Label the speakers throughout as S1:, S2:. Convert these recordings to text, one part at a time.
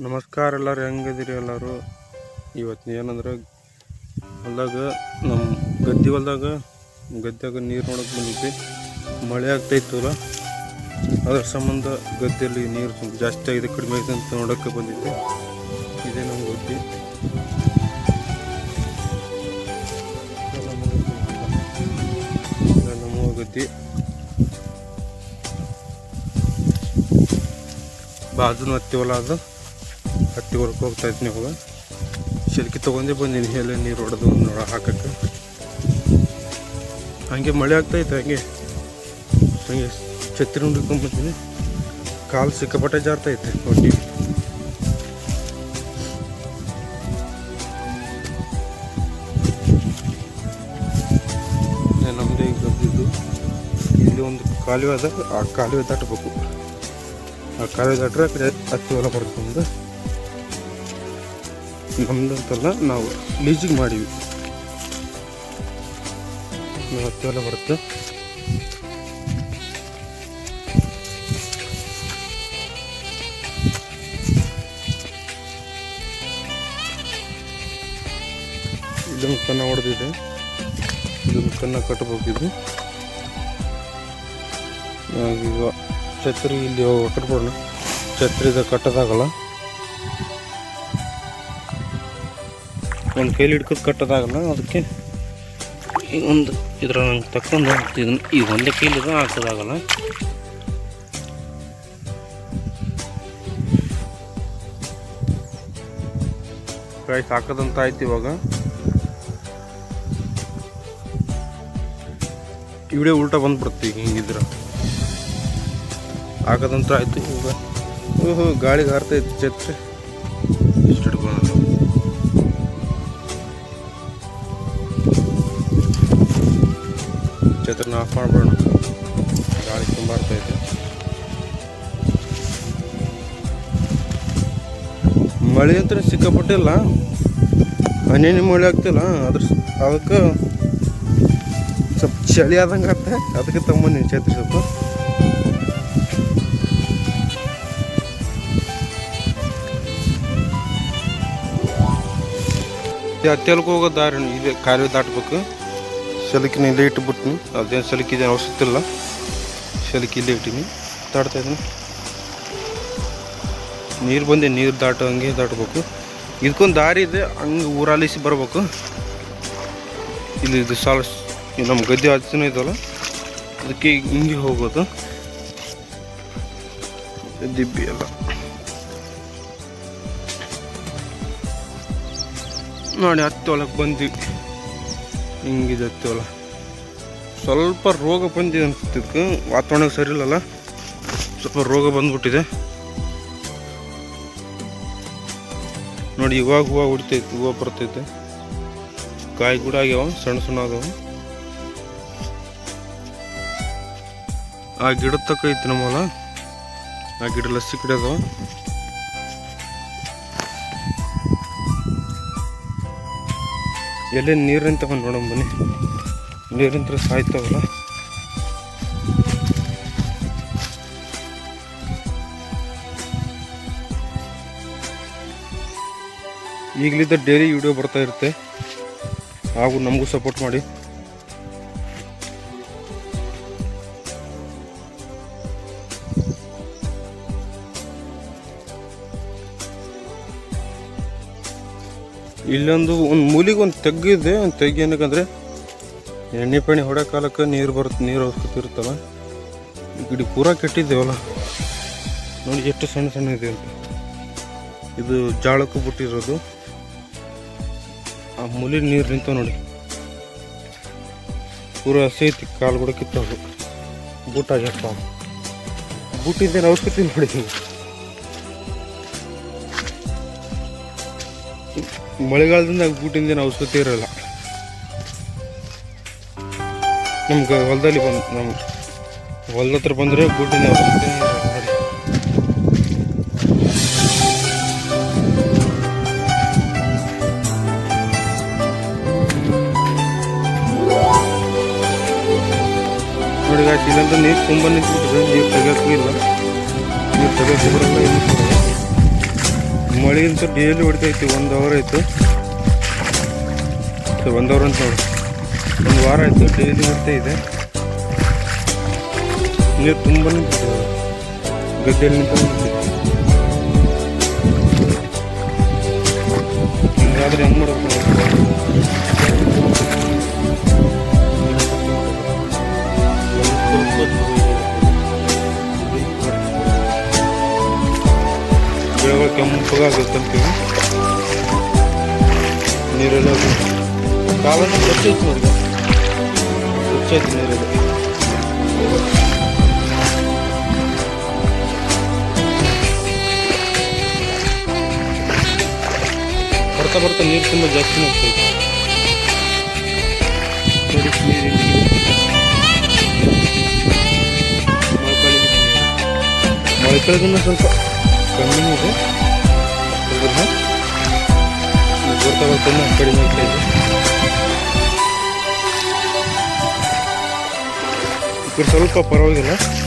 S1: ನಮಸ್ಕಾರ ಎಲ್ಲರೂ ಹೆಂಗದಿರಿ ಎಲ್ಲರೂ? ಇವತ್ತು ಏನಂದ್ರೆ, ಹೊಲ್ದಾಗ ನಮ್ಮ ಗದ್ದೆ ಹೊಲ್ದಾಗ, ಗದ್ದೆಯಾಗ ನೀರು ನೋಡೋಕೆ ಬಂದಿದ್ವಿ. ಮಳೆ ಆಗ್ತಾಯಿತ್ತಲ್ಲ ಅದರ ಸಂಬಂಧ ಗದ್ದೆಯಲ್ಲಿ ನೀರು ಸ್ವಲ್ಪ ಜಾಸ್ತಿ ಆಗಿದೆ, ಕಡಿಮೆ ಆಗಿದೆ ಅಂತ ನೋಡೋಕ್ಕೆ ಬಂದಿದ್ದೆ ಇದೇ ನಮ್ಮ ಗದ್ದೆ. ನಮ್ಮ ಗದ್ದೆ. ಬಾಜು ನಮ್ಮ ಗದ್ದೆ. ಬಾಜುನು ಹತ್ತಿ ಹೊಲ ಅದು. ಹತ್ತಿ ಹೊರಕ್ಕೆ ಹೋಗ್ತಾ ಇದ್ದೀನಿ ಇವಾಗ. ಶಿಲ್ಕಿ ತೊಗೊಂಡೇ ಬಂದೀನಿ ಎಲ್ಲ ನೀರು ಹೊಡೆದು ನೋಡ ಹಾಕಕ್ಕೆ. ಹಂಗೆ ಮಳೆ ಆಗ್ತೈತೆ ಹಂಗೆ. ಹಂಗೆ ಛತ್ರಿ ಹುಡ್ಕೊಂಬತ್ತೀನಿ ಕಾಲು ಸಿಕ್ಕಾಪಟ್ಟೆ ಜಾರ್ತೈತೆ ಒಟ್ಟಿ ನಮ್ಮದೇ ಈಗ ಬಂದಿದ್ದು. ಇಲ್ಲಿ ಒಂದು ಕಾಲುವೆ ಅದ, ಆ ಕಾಲುವೆ ದಾಟಬೇಕು. ಆ ಕಾಲುವೆ ದಾಟ್ರೆ ಆ ಕಡೆ ಹತ್ತಿ ಹೊಲ ಬರ್ತಂದು ನಮ್ದಂತಲ್ಲ ನಾವು ಲೀಸಿಂಗ್ ಮಾಡೀವಿ. ಹೊಲ ಬರುತ್ತೆ. ಇದನ್ನು ಕನ್ನ ಹೊಡೆದಿದೆ ಇದನ್ನು ಕನ್ನ ಕಟ್ಟಬೇಕಿದೆ. ಈಗ ಛತ್ರಿ ಇಲ್ಲಿ ಕಟ್ಬೋಣ ಛತ್ರಿದ ಕಟ್ಟೋದಾಗಲ್ಲ. ಒಂದು ಕೈಲಿ ಹಿಡ್ಕೋದು ಕಟ್ಟೋದಾಗಲ್ಲ ಅದಕ್ಕೆ ಒಂದು ಇದರ ನಂಗೆ ತಕ್ಕೊಂಡು ಇದನ್ನ ಈ ಒಂದೇ ಕೈಲಿದ ಹಾಕೋದಾಗಲ್ಲ. ಪ್ರೈಸ್ ಹಾಕೋದಂತ ಆಯ್ತು ಇವಾಗ. ವಿಡಿಯೋ ಉಲ್ಟಾ ಬಂದ್ಬಿಡುತ್ತೆ ಈಗ ಹಿಂಗಿದ್ರ. ಹಾಕೋದಂತ ಆಯ್ತು ಇವಾಗ. ಓಹೋ ಗಾಳಿಗೆ ಹಾರ್ತೈತೆ ಛತ್ರಿ. ಇಷ್ಟು ಹಿಡ್ಕೊಳ್ಳೋಣ ಛತ್ರನ ಆಫ್ ಮಾಡ್ಬಿಡೋಣ ಗಾಳಿ ತುಂಬ ಬರ್ತೈತೆ ಮಳೆ ಅಂತ ಸಿಕ್ಕಾಪಟ್ಟಿಲ್ಲ. ಹನಿ ಮಳೆ ಆಗ್ತಿಲ್ಲ ಅದ್ರ ಅದಕ್ಕೆ ಸ್ವಲ್ಪ ಚಳಿ ಆದಂಗೆ ಆತ. ಅದಕ್ಕೆ ತಮ್ಮ ಛತ್ರಿ ಸ್ವಲ್ಪ. ಹೋಗೋ ದಾರಿ ಇದೆ, ಕಾಲುವೆ ದಾಟ್ಬೇಕು. ಸಲಿಕಿನ ಇಲ್ಲೇ ಇಟ್ಬಿಟ್ನಿ. ಅದೇನು ಸಲಿಕಿದೆ ಅವಶ್ಯಕತೆ ಇಲ್ಲ. ಸಲಿಕೆ ಇಲ್ಲೇ ಇಟ್ಟಿನಿ. ದಾಟ್ತಾ ಇದ್ದೀನಿ. ನೀರು ಬಂದೆ, ನೀರು ದಾಟೋ ಹಂಗೆ ದಾಟಬೇಕು. ಇದಕ್ಕೊಂದು ದಾರಿ ಇದೆ, ಹಂಗೆ ಊರಾಲಿಸಿ ಬರಬೇಕು. ಇಲ್ಲಿ ಇದು ಸಾಲ ನಮ್ಮ ಗದ್ದೆ ಹಚ್ಚಿನ ಇದಲ್ಲ. ಅದಕ್ಕೆ ಹಿಂಗೆ ಹೋಗೋದು. ದಿಬ್ಬಿ ಎಲ್ಲ. ನೋಡಿ ಹತ್ತೊಳಗೆ ಒಳಗೆ ಬಂದ್ವಿ. ಹಿಂಗಿದೆ ಹತ್ತಿವಲ್ಲ ಸ್ವಲ್ಪ ರೋಗ ಬಂದಿದೆ ಅನ್ಸುತ್ತಿದ್ದು ವಾತಾವರಣ ಸರಿ ಇಲ್ಲಲ್ಲ. ಸ್ವಲ್ಪ ರೋಗ ಬಂದ್ಬಿಟ್ಟಿದೆ. ನೋಡಿ, ಇವಾಗ ಹೂವು ಹುಡ್ತೈತೆ ಹೂವು ಬರ್ತೈತೆ. ಕಾಯಿ ಕೂಡ ಆಗ್ಯಾವ, ಸಣ್ಣ ಸಣ್ಣ ಆಗ್ಯಾವ. ಆ ಗಿಡ ತಕ್ಕ ಐತಿ ನಮ್ಮಲ್ಲ ಆ ಗಿಡ ಲಸ್ಸಿ ಗಿಡ ಎಲ್ಲೇ ನೀರಿನ ತಗೊಂಡು ನೋಡೋಣ ಬನ್ನಿ. ನೀರಿಂತ್ರ ಸಾಯ್ತಾವಲ್ಲ. ಈಗಲಿದ್ದ ಡೈಲಿ ವಿಡಿಯೋ ಬರ್ತಾ ಇರುತ್ತೆ. ಹಾಗೂ ನಮಗೂ ಸಪೋರ್ಟ್ ಮಾಡಿ. ಇಲ್ಲೊಂದು ಒಂದು ಮೂಲಿಗೆ ಒಂದು ತೆಗ್ಗಿದೆ ಒಂದು ತೆಗ್ಗಿ ಏನಕ್ಕಂದ್ರೆ ಎಣ್ಣೆ ಪಣಿ ಹೊಡೆ ಕಾಲಕ್ಕೆ ನೀರು ಬರುತ್ತೆ ನೀರು ಅವಶ್ಯಕತೆ ಈ ಗಿಡ ಪೂರ ಕೆಟ್ಟಿದ್ದೇವಲ್ಲ? ನೋಡಿ ಎಷ್ಟು ಸಣ್ಣ ಸಣ್ಣ ಇದೆ ಅಂತ. ಇದು ಜಾಳಕ್ಕೂ ಬಿಟ್ಟಿರೋದು. ಆ ಮೂಲಿ ನೀರು ನಿಂತ ನೋಡಿ. ಪೂರ ಹಸಿ ಐತಿ ಕಾಲು ಕೂಡ ಕಿತ್ತವು ಬೂಟ್ ಆಗ್ಯಪ್ಪ. ಬೂಟಿದ್ದೇನು ಅವಶ್ಯಕತೆ ನೋಡಿ ಮಳೆಗಾಲದಿಂದ ಬೂಟಿಂದ ಅವಶ್ಯಕತೆ ಇರಲ್ಲ. ನಮ್ಗೆ ಹೊಲದಲ್ಲಿ ಬಂದು ನಮ್ಮ ಹೊಲದ ಹತ್ರ ಬಂದರೆ ಬೂಟಿನ ಅವಶ್ಯಕತೆ ನೋಡಿ ನೋಡಿ ನೀರು ತುಂಬ ನಿಂತು ನೀರು ತೆಗಿಯೋಕ್ಕೂ ಇಲ್ಲ. ನೀರು ತೆಗಿಯೋಕ್ಕೂ ಬರಲ್ಲ, ಏನು ಮಳೆಗಿಂತ ಹೊಡಿತಾ ಹೊಡಿತೈತಿ? ಒಂದು ಅವರ್ ಆಯಿತು. ಒಂದು ಅವರ್ ಅಂತ ನೋಡಿ. ಒಂದು ವಾರ ಆಯಿತು ಡೈಲಿ ಹೊಡಿತಾ ಇದೆ. ನೀರು ತುಂಬ ಗದ್ದೆಯಲ್ಲಿ ನಿಂತು ಕಾಲನ್ನ ಸ್ವಚ್ಛ ಐತಿ ನೋಡಿ ಸ್ವಚ್ಛ ನೀರೆಲ್ಲ ಬರ್ತಾ ಬರ್ತಾ ನೀರು ತುಂಬ ಜಾಸ್ತಿ ಹೋಗ್ತೈತೆ ನೋಡಿ ನೀರಿನ ಮೊಳಕಾಳಿಗಿನ್ನ ಸ್ವಲ್ಪ ಕಮ್ಮಿ ಇದೆ. ಬರ್ತಾ ಬರ್ತಾ ಕಡಿಮೆ ಆಗ್ತಾ ಇದೆ ಈ ಕಡೆ ಸ್ವಲ್ಪ ಪರವಾಗಿಲ್ಲ ಇದಕ್ಕೆ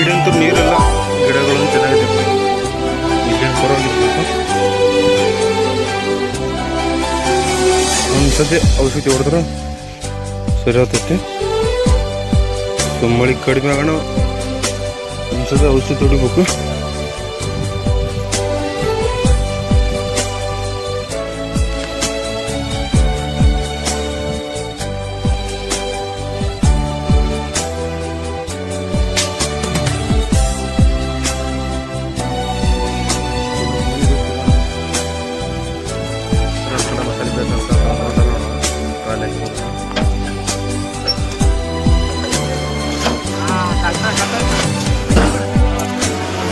S1: ಈ ನೀರಲ್ಲ. ಗಿಡಗಳು ಚೆನ್ನಾಗಿದೆ. ಪರವಾಗಿಲ್ಲ. ಒಂದು ಸತಿ ಔಷಧಿ ಹೊಡೆದ್ರೆ ಸರಿ ಆಗ್ತೈತಿ ಮಳೆ ಕಡಿಮೆ ಆಗೋಣ. ಒಂದು ಸತಿ ಔಷಧಿ ಹೊಡಿಬೇಕು.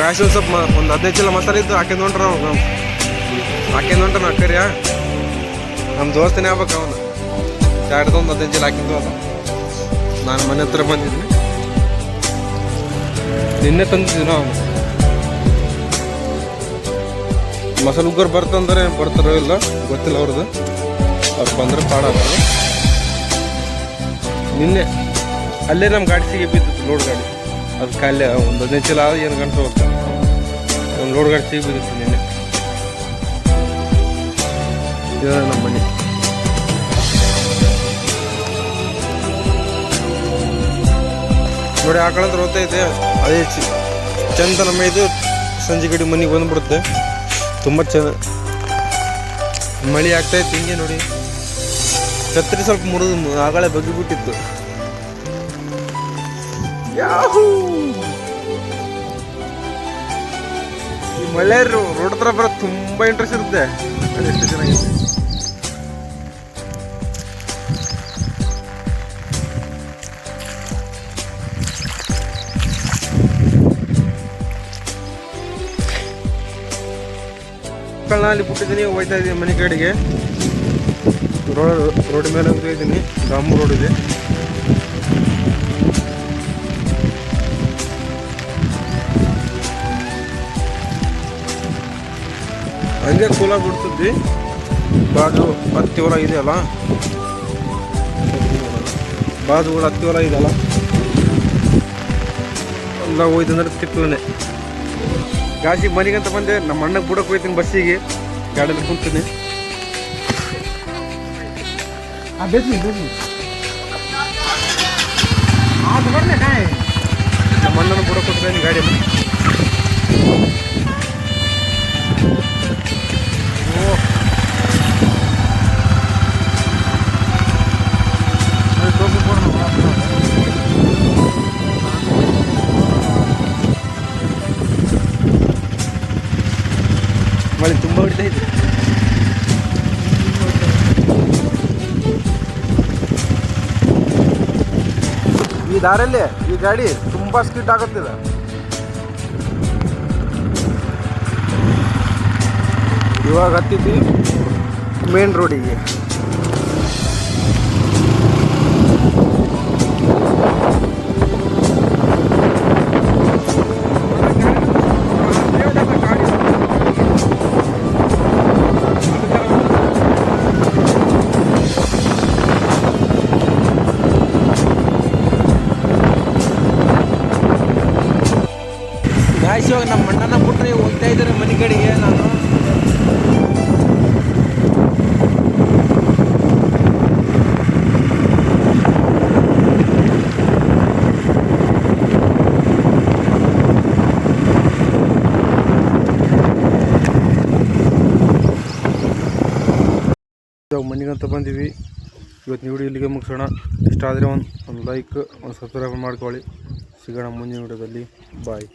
S1: ಕ್ರಾಶ್ ಸ್ವಲ್ಪ ಒಂದು ಹದಿನೈದು ಚೀಲ ಮಸಾಲೆ ಇದ್ದು ಹಾಕಿದ್ ಹೊಂಟ್ರ ನಾವು. ಹಾಕಿದ್ ಹೊಂಟ್ರ ಅಕ್ಕರಿಯ ನಮ್ಮ ದೋಸ್ತನೇ ಆಗ್ಬೇಕು ಅವನು. ಎರಡು ಒಂದು ಹದಿನೈದು ಚೀಲ ಹಾಕಿದ್ದು ಅದ ನಾನು ಮನೆ ಹತ್ರ ಬಂದಿದ್ದೀನಿ. ನಿನ್ನೆ ತಂದಿದ್ವಿ ನಾವು ಮಸಾಲೆ ಉಗ್ಗರು ಬರ್ತಂದ್ರೆ ಬರ್ತಾರೋ ಇಲ್ಲ ಗೊತ್ತಿಲ್ಲ ಅವ್ರದ್ದು ಅವ್ರು ಬಂದ್ರೆ ಪಾಡ ಆಗ್ತದೆ ನಿನ್ನೆ ಅಲ್ಲೇ ನಮ್ಮ ಗಾಡಿ ಸಿಗಿ ಬಿದ್ದಿತ್ತು ಲೋಡ್ ಗಾಡಿ. ಅದಕ್ಕೆ ಅಲ್ಲೇ ಒಂದು ಹದಿನೈದು ಚೀಲ ಆದ್ರೆ ಏನು ಗಂಟೆ ಹೋಗ್ತಾನೆ ಒಂದು ಲೋಡ್ ಗಾಡಿ ಸಿಗಿ ನಿನ್ನೆ. ನಮ್ಮ ಮನೆ. ನೋಡಿ ಆಕಳಂತ್ರ ಹೋಗ್ತಾ ಇದೆ. ಅದೇ ಚಂದ ನಮ್ಮ ಇದು ಸಂಜೆ ಗಡಿ ಮನೆಗೆ ಬಂದ್ಬಿಡುತ್ತೆ. ತುಂಬ ಚೆನ್ನ ಮಳೆ ಆಗ್ತಾ ಇತ್ತು, ಹಿಂಗೆ ನೋಡಿ. ಛತ್ರಿ ಸ್ವಲ್ಪ ಮುರಿದು ಆಗಳೇ ಬಗ್ಗಿಬಿಟ್ಟಿತ್ತು. ಯಾಹೂ. ಈ ಮಳೆ ರೋಡ್ ಹತ್ರ ಬರೋದು ತುಂಬಾ ಇಂಟ್ರೆಸ್ಟ್ ಇರುತ್ತೆ. ಅದು ಎಷ್ಟು ಚೆನ್ನಾಗಿದೆ ಅಲ್ಲಿ ಬಿಟ್ಟಿದ್ದೀನಿ ಹೋಗ್ತಾ ಇದ್ದೀನಿ ಮನೆ ಕಡೆಗೆ. ರೋಡ್ ರೋಡ್ ಮೇಲೆ ಹೋಗ್ತಾ ಇದ್ದೀನಿ. ಗಾಮು ರೋಡ್ ಇದೆ. ಹಂಗೆ ಕೂಲ ಬಿಡ್ತಿದ್ವಿ. ಬಾಜು ಹತ್ತಿ ಹೊಲ ಇದೆಯಲ್ಲ? ಬಾಜುಗಳು ಹತ್ತಿ ಹೊಲ ಇದೆಯಲ್ಲ? ಎಲ್ಲ ಹೋಯ್ತಂದ್ರೆ ತಿಪ್ಪಲನೆ ಗಾಜಿಗೆ ಮನೆಗಂತ ಬಂದೆ ನಮ್ಮ ಅಣ್ಣಗೆ ಬಿಡಕ್ಕೆ ಹೋಯ್ತೀನಿ ಬಸ್ಸಿಗೆ. ಗಾಡಿಯಲ್ಲಿ ಕುಂತೀನಿ ನಮ್ಮ ಅಣ್ಣನ ಕೂಡ ಹೋಗ್ತೀನಿ ಗಾಡಿಯಲ್ಲಿ ದಾರಲ್ಲಿ ಈ ಗಾಡಿ ತುಂಬಾ ಸ್ಕಿಡ್ ಆಗುತ್ತಿದೆ. ಇವಾಗ ಹತ್ತಿದ್ವಿ ಮೇನ್ ರೋಡಿಗೆ ಮನೆಗಂತ ಬಂದೀವಿ. ಇವತ್ತು ವಿಡಿಯೋ ಇಲ್ಲಿಗೆ ಮುಗಿಸೋಣ. ಇಷ್ಟ ಆದರೆ ಒಂದು ಒಂದು ಲೈಕ್ ಒಂದು ಸಬ್ಸ್ಕ್ರೈಬ್ ಮಾಡ್ಕೊಳ್ಳಿ. ಸಿಗೋಣ ಮುಂದಿನ ವಿಡಿಯೋದಲ್ಲಿ ಬಾಯ್